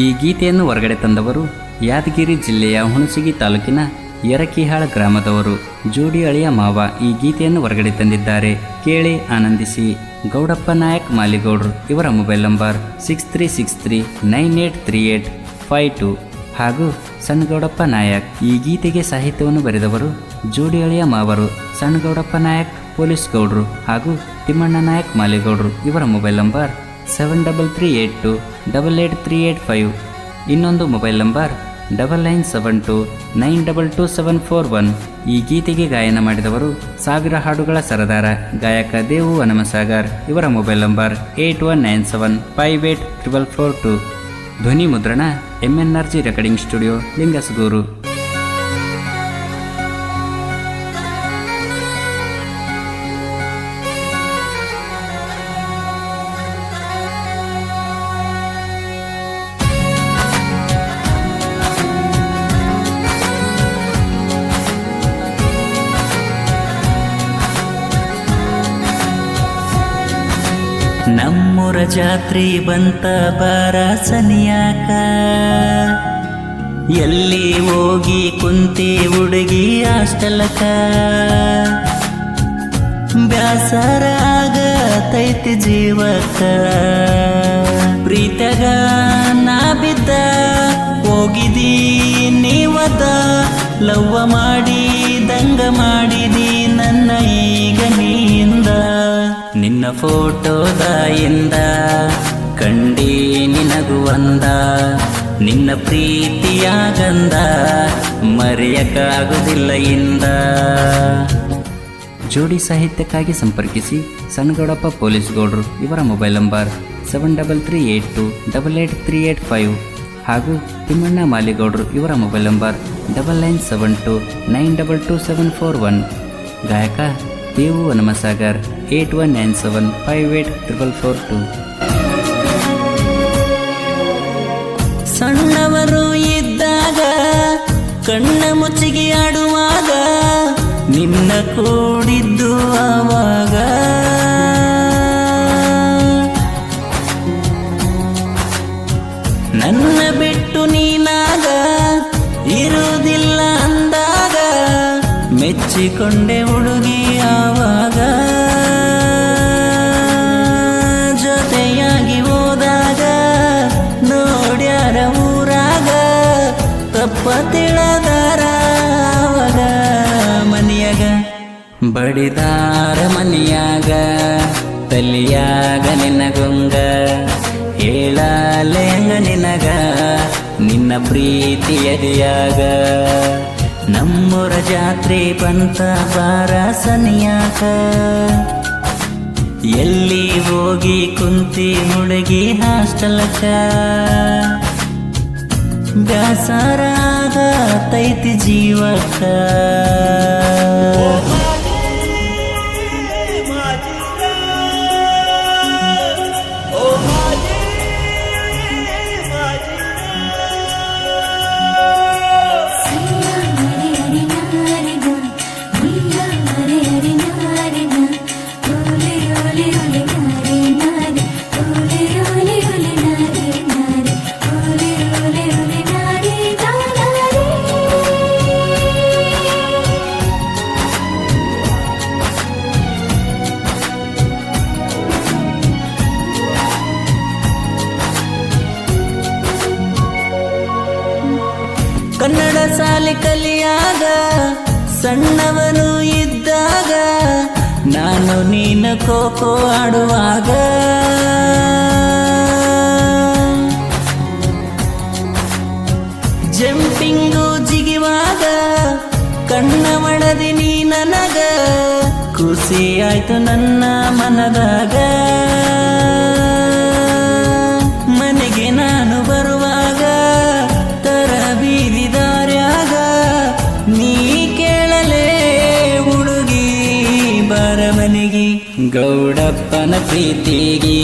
ಈ ಗೀತೆಯನ್ನು ಹೊರಗಡೆ ತಂದವರು ಯಾದಗಿರಿ ಜಿಲ್ಲೆಯ ಹುಣಸಗಿ ತಾಲೂಕಿನ ಯರಕಿಹಾಳ ಗ್ರಾಮದವರು. ಜೋಡಿ ಅಳಿಯ ಮಾವ ಈ ಗೀತೆಯನ್ನು ಹೊರಗಡೆ ತಂದಿದ್ದಾರೆ. ಕೇಳಿ, ಆನಂದಿಸಿ. ಗೌಡಪ್ಪ ನಾಯಕ್, ಮಾಲಿಗೌಡ್ರು, ಇವರ mobile number six three six three nine eight three eight five two ಹಾಗೂ ಸಣ್ಣಗೌಡಪ್ಪ ನಾಯಕ್ ಈ ಗೀತೆಗೆ ಸಾಹಿತ್ಯವನ್ನು ಬರೆದವರು ಜೋಡಿ ಅಳಿಯ ಮಾವರು ಸಣ್ಣಗೌಡಪ್ಪ ನಾಯಕ್ ಪೊಲೀಸ್ ಗೌಡ್ರು ಹಾಗೂ ತಿಮ್ಮಣ್ಣ ನಾಯಕ್, ಮಾಲಿಗೌಡ್ರು, ಇವರ mobile number seven double three eight two double eight three eight five ಇನ್ನೊಂದು mobile number double nine seven two nine double two seven four one ಈ ಗೀತೆಗೆ ಗಾಯನ ಮಾಡಿದವರು ಸಾವಿರ ಹಾಡುಗಳ ಸರದಾರ ಗಾಯಕ ದೇವು ಅನಮಸಾಗರ್ ಇವರ mobile number eight one nine seven five eight triple four two ಧ್ವನಿ ಮುದ್ರಣ M N R G recording studio Lingasugur ನಮ್ಮೂರ ಜಾತ್ರೆ ಬಂತ ಬಾರ ಸನಿಯಾಕ ಎಲ್ಲಿ ಹೋಗಿ ಕುಂತಿ ಹುಡುಗಿ ಅಷ್ಟಲಕ ಬ್ಯಾಸರ ಆಗತೈತಿ ಜೀವಕ ಪ್ರೀತಗ ನಾ ಬಿದ್ದ, ಹೋಗಿದಿ ನೀವದ, ಲವ್ವ ಮಾಡಿ ದಂಗ ಮಾಡಿದಿ ನನ್ನ ಈಗ ನಿನ್ನ ಫೋಟೋದ ಇಂದ ಕಂಡೇ ನಿನಗುವಂದ ನಿನ್ನ ಪ್ರೀತಿಯ ಗಂಧ ಮರೆಯಕ್ಕಾಗುವುದಿಲ್ಲ ಇಂದ. ಜೋಡಿ ಸಾಹಿತ್ಯಕ್ಕಾಗಿ ಸಂಪರ್ಕಿಸಿ ಸಣ್ಣಗೌಡಪ್ಪ ಪೊಲೀಸ್ ಗೌಡ್ರು ಇವರ mobile number seven double three eight two double eight three eight five ಹಾಗೂ ತಿಮ್ಮಣ್ಣ ಮಾಲಿಗೌಡ್ರು, ಇವರ mobile number double nine seven two nine double two seven four one. ಗಾಯಕ Devu Sagar eight one nine seven five eight triple four two. ಸಣ್ಣವರು ಇದ್ದಾಗ, ಕಣ್ಣ ಮುಚ್ಚಿಗೆ ಆಡುವಾಗ, ನಿನ್ನ ಕೂಡಿದ್ದು ಆವಾಗ ತಪ್ಪ ತಿಳದಾರ ಮನಿಯಗ. ಬಡಿದಾರ ಮನಿಯಾಗ, ತಲಿಯಾಗ ನಿನಗುಂಗ. ಹೇಳಲೇಂಗ ನಿನಗ, ನಿನ್ನ ಪ್ರೀತಿಯದಿಯಾಗ ನಮ್ಮೂರ ಜಾತ್ರೆ ಬಂತ ಬಾರ ಸನಿಯಾಗ ಎಲ್ಲಿ ಹೋಗಿ ಕುಂತಿ ಮುಳುಗಿ ಹಾಸ್ಟೆಲಕ ಬ್ಯಾಸರಾಗ ತೈತಿ ಜೀವಕ್ಕ. ಸಾಲಿ ಕಲಿಯಾಗ, ಸಣ್ಣವನು ಇದ್ದಾಗ, ನಾನು ನೀನು ಖೋಖೋ ಆಡುವಾಗ. ಜಂಪಿಂಗು ಜಿಗಿವಾಗ, ಕಣ್ಣ ಒಳದಿ ನೀ ನನಗ, ಖುಷಿ ನನ್ನ ಮನದಾಗ. ಗೌಡಪ್ಪನ ಪ್ರೀತಿಗೆ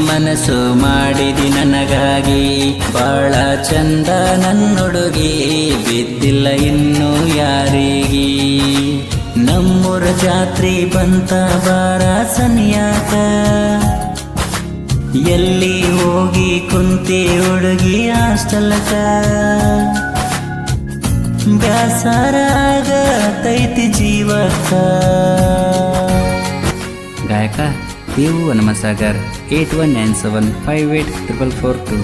ಮನಸ್ಸು ಮಾಡಿದಿ ನನಗಾಗಿ. ಬಾಳ ಚಂದ ನನ್ನೊಡುಗೆ ಬಿದ್ದಿಲ್ಲ ಇನ್ನು ಯಾರಿಗಿ. ನಮ್ಮೂರ ಜಾತ್ರೆ ಬಂತ ಬಾರ ಸನಿಯಾಕ ಎಲ್ಲಿ ಹೋಗಿ ಕುಂತಿ ಹುಡುಗಿ ಆಸ್ತಲಕ ಬ್ಯಾಸರಾಗ ತೈತಿ ಜೀವಕ್ಕ. ಗಾಯಕ P U Hanumasagar eight one nine seven five eight triple four two.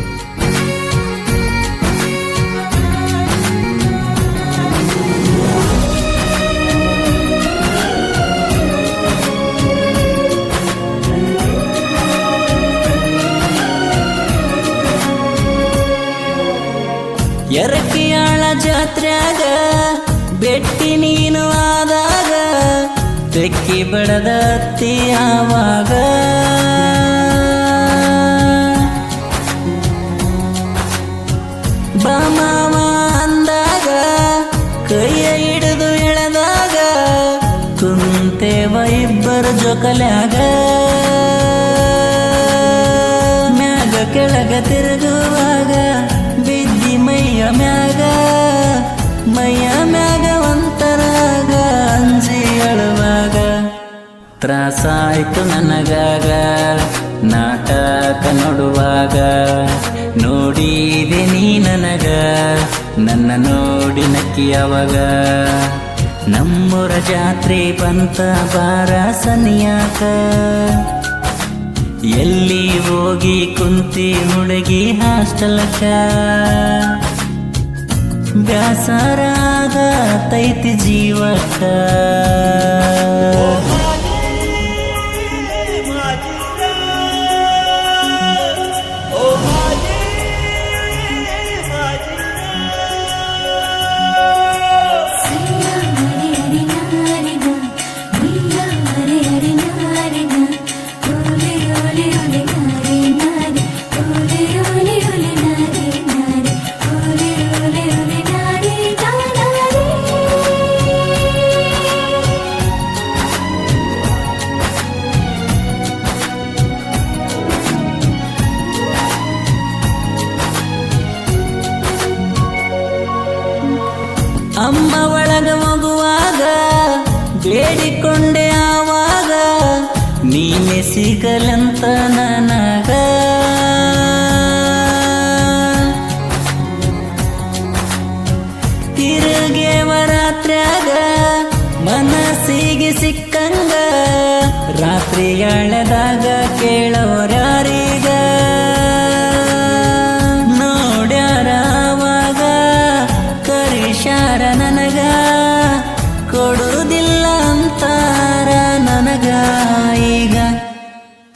ಎರಕಿಯಾಳ ಜಾತ್ರ್ಯಾಗ ಬೆಟ್ಟಿ ನೀನು ಆದಾಗ ತೆಕ್ಕಿ ಬಡದ ಅತ್ತಿ ಆವಾಗ. ಬಾಮಾವ ಅಂದಾಗ, ಕೈಯ ಹಿಡಿದು ಎಳೆದಾಗ ಕುಂತೇವ ಇಬ್ಬರ ಜೊಕಲ್ಯಾಗ. ಮ್ಯಾಗ ಕೆಳಗ ತಿರುಗುವಾಗ, ಬಿದ್ದಿ ಮೈಯ ಮ್ಯಾಗ. ತ್ರಾಸಾಯ್ತು ನನಗಾಗ. ನಾಟಕ ನೋಡುವಾಗ ನೋಡಿದೆ ನೀ ನನಗ. ನನ್ನ ನೋಡಿ ನಕ್ಕಿಯವಾಗ ನಮ್ಮೂರ ಜಾತ್ರೆ ಬಂತ ಬಾರ ಸನಿಯಾಕ. ಎಲ್ಲಿ ಹೋಗಿ ಕುಂತಿ ಹುಡುಗಿ ಹಾಸ್ಟೆಲ್ಕ ಬ್ಯಾಸರಾದ ತೈತಿ ಜೀವಕ್ಕ. ನೀನೆ ಸಿಗಲಂತ ನನಗ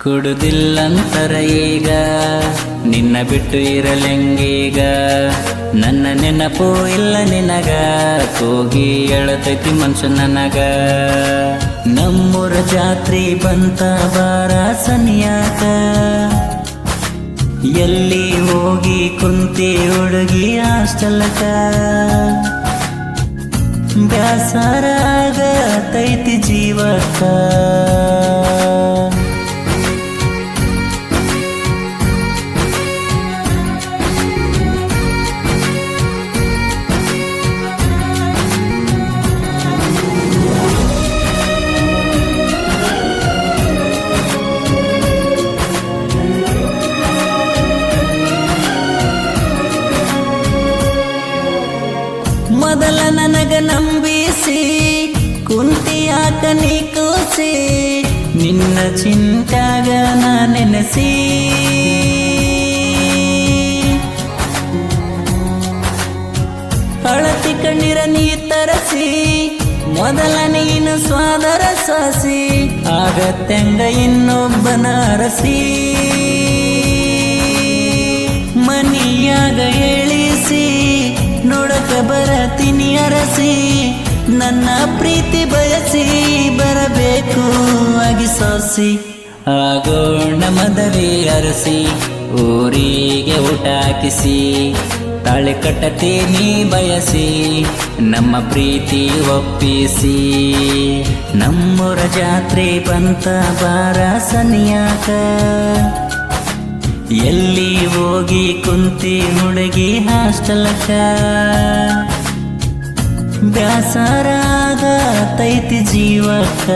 ಕೊಡುದಿಲ್ಲಂತರ ಈಗ. ನಿನ್ನ ಬಿಟ್ಟು ಇರಲೆಂಗೀಗ. ನನ್ನ ನೆನಪು ಇಲ್ಲ ನಿನಗ. ಹೋಗಿ ಎಳತೈತಿ ಮನ್ಸು ನನಗ. ನಮ್ಮೂರ ಜಾತ್ರೆ ಬಂತ ಬಾರ ಸನಿಯಾಕ ಎಲ್ಲಿ ಹೋಗಿ ಕುಂತಿ ಹುಡುಗಿ ಆಸ್ಟಲಕ ಬ್ಯಾಸರಾಗ ತೈತಿ ಜೀವಕ್ಕ. ಚಿಂತ್ಯಾಗ ನಾ ನೆನೆಸಿ. ಅಳತಿ ಕಣ್ಣೀರ ನೀ ತರಸಿ ಮೊದಲ ನೀನು ಸ್ವಾದರ ಸಾಸಿ ಆಗತ್ತೆಂಗ ಇನ್ನೊಬ್ಬನ ಅರಸಿ. ಮನಿಯಾಗ ಹೇಳಿಸಿ ನೋಡಕ ಬರತೀನಿ ಅರಸಿ, ನನ್ನ ಪ್ರೀತಿ ಬಯಸಿ ಬರಬೇಕು. ಸೋಸಿ ಆಗೋಣ ಮದವಿ ಅರಸಿ, ಊರಿಗೆ ಊಟ ಹಾಕಿಸಿ ತಾಳೆ ನೀ ಬಯಸಿ, ನಮ್ಮ ಪ್ರೀತಿ ಒಪ್ಪಿಸಿ. ನಮ್ಮೂರ ಜಾತ್ರೆ ಬಂತ ಬಾರ ಸನಿಯಾಕ, ಎಲ್ಲಿ ಹೋಗಿ ಕುಂತಿ ಹುಡುಗಿ ಹಾಸ್ಟೆಲ್ಕ ಬ್ಯಾಸರಾಗ ತೈತಿ ಜೀವಕ್ಕ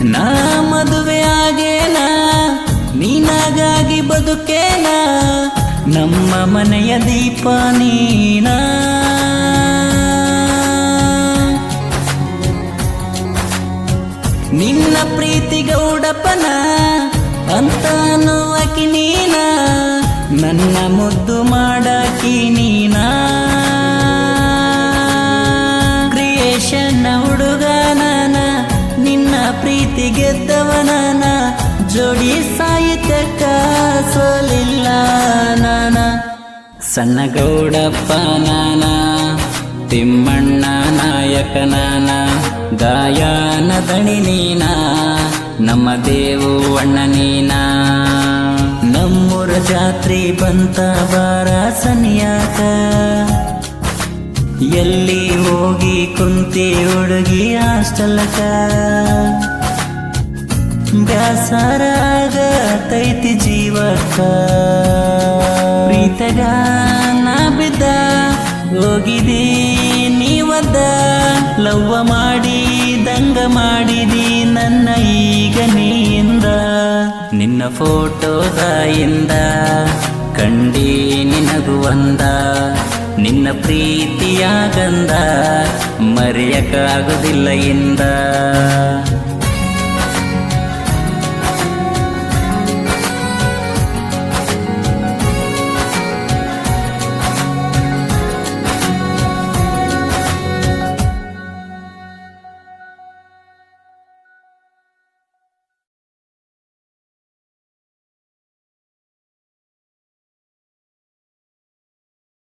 ನಾ ಮದುವೆ ಆಗೇನ? ನೀನಾಗಾಗಿ ಬದುಕೇನ? ನಮ್ಮ ಮನೆಯ ದೀಪ ನೀನ? ನಿನ್ನ ಪ್ರೀತಿ ಗೌಡಪ್ಪನ ಅಂತ ಅಕಿ ನೀನ? ನನ್ನ ಮುದ್ದು ಸಣ್ಣ ಗೌಡಪ್ಪ ನಾನ, ತಿಮ್ಮಣ್ಣ ನಾಯಕ ನಾನ ಗಾಯನ ದಣಿ ನೀನ, ನಮ್ಮ ದೇವು ಅಣ್ಣ ನೀನ. ನಮ್ಮೂರ ಜಾತ್ರೆ ಬಂತ ಬಾರ ಸನ್ಯಾಕ ಎಲ್ಲಿ ಹೋಗಿ ಕುಂತಿ ಹುಡುಗಿ ಹಾಸ್ಟೆಲ್ಕ ಬ್ಯಾಸರಾಗತೈತಿ ಜೀವಕ್ಕ. ಪ್ರೀತಗ ನಾ ಬಿದ್ದ, ಹೋಗಿದಿ ನೀವದ್ದ ಲವ್ವ ಮಾಡಿ ದಂಗ ಮಾಡಿದಿ ನನ್ನ ಈಗ ನೀಂದ. ನಿನ್ನ ಫೋಟೋದ ಇಂದ ಕಂಡೀ ನಿನಗು ಅಂದ. ನಿನ್ನ ಪ್ರೀತಿಯಾಗಂದ, ಮರೆಯಕ್ಕಾಗುದಿಲ್ಲ ಎಂದ